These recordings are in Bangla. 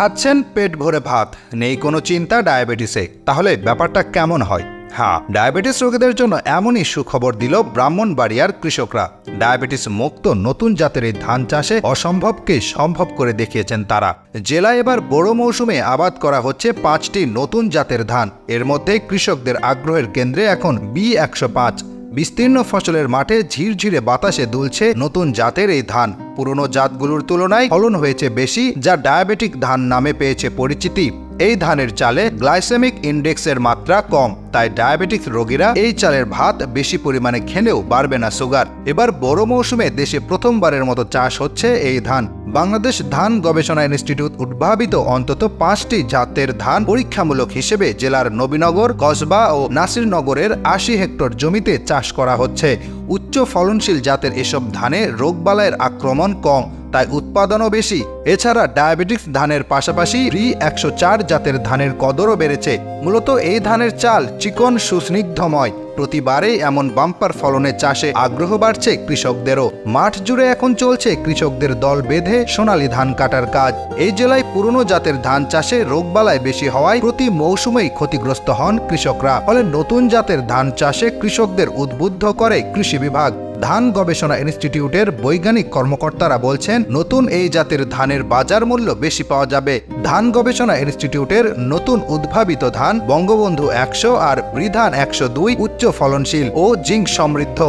খাচ্ছেন পেট ভরে ভাত। নেই কোনো চিন্তা ডায়াবেটিসে। তাহলে ব্যাপারটা কেমন হয়? হ্যাঁ ডায়াবেটিস রোগীদের জন্য এমনই সুখবর দিল ব্রাহ্মণবাড়িয়ার কৃষকরা। ডায়াবেটিস মুক্ত নতুন জাতের এই ধান চাষে অসম্ভবকে সম্ভব করে দেখিয়েছেন তারা। জেলায় এবার বড় মৌসুমে আবাদ করা হচ্ছে পাঁচটি নতুন জাতের ধান। এর মধ্যে কৃষকদের আগ্রহের কেন্দ্রে এখন বি একশো পাঁচ। বিস্তীর্ণ ফসলের মাঠে ঝিরঝিরে বাতাসে দুলছে নতুন জাতের এই ধান। পুরনো জাতগুলোর তুলনায় ফলন হয়েছে বেশি যা ডায়াবেটিক ধান নামে পেয়েছে পরিচিতি। এই ধানের চালে গ্লাইসেমিক ইন্ডেক্সের মাত্রা কম, তাই ডায়াবেটিক রোগীরা এই চালের ভাত বেশি পরিমাণে খেলেও বাড়বে না সুগার। এবার বড় মৌসুমে দেশে প্রথমবারের মতো চাষ হচ্ছে এই ধান। বাংলাদেশ ধান গবেষণা ইনস্টিটিউট উদ্ভাবিত অন্তত পাঁচটি জাতের ধান পরীক্ষামূলক হিসেবে জেলার নবীনগর, কসবা ও নাসিরনগরের আশি হেক্টর জমিতে চাষ করা হচ্ছে। উচ্চ ফলনশীল জাতের এসব ধানে রোগবালাইয়ের আক্রমণ কম। তাই উৎপাদনও বেশি। এছাড়া ডায়াবেটিক্স ধানের পাশাপাশি রি একশো চার জাতের ধানের কদরও বেড়েছে। মূলত এই ধানের চাল চিকন, সুস্নিগ্ধময়। প্রতিবারেই এমন বাম্পার ফলনের চাষে আগ্রহ বাড়ছে কৃষকদেরও। মাঠ জুড়ে এখন চলছে কৃষকদের দল বেঁধে সোনালী ধান কাটার কাজ। এই জেলায় পুরনো জাতের ধান চাষে রোগবালায় বেশি হওয়ায় প্রতি মৌসুমেই ক্ষতিগ্রস্ত হন কৃষকরা। ফলে নতুন জাতের ধান চাষে কৃষকদের উদ্বুদ্ধ করে কৃষি বিভাগ। ধান গবেষণা ইনস্টিটিউটের বৈজ্ঞানিক কর্মকর্তারা বলছেন, নতুন এই জাতের ধানের বাজার মূল্য বেশি পাওয়া যাবে। ধান গবেষণা ইনস্টিটিউটের নতুন উদ্ভাবিত ধান বঙ্গবন্ধু একশো আর বৃধান একশো দুই উচ্চ ফলনশীল ও জিঙ্ক সমৃদ্ধ।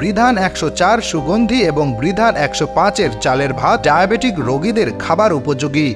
বৃধান একশো চার সুগন্ধি এবং বৃধান একশো পাঁচের চালের ভাত ডায়াবেটিক রোগীদের খাবার উপযোগী।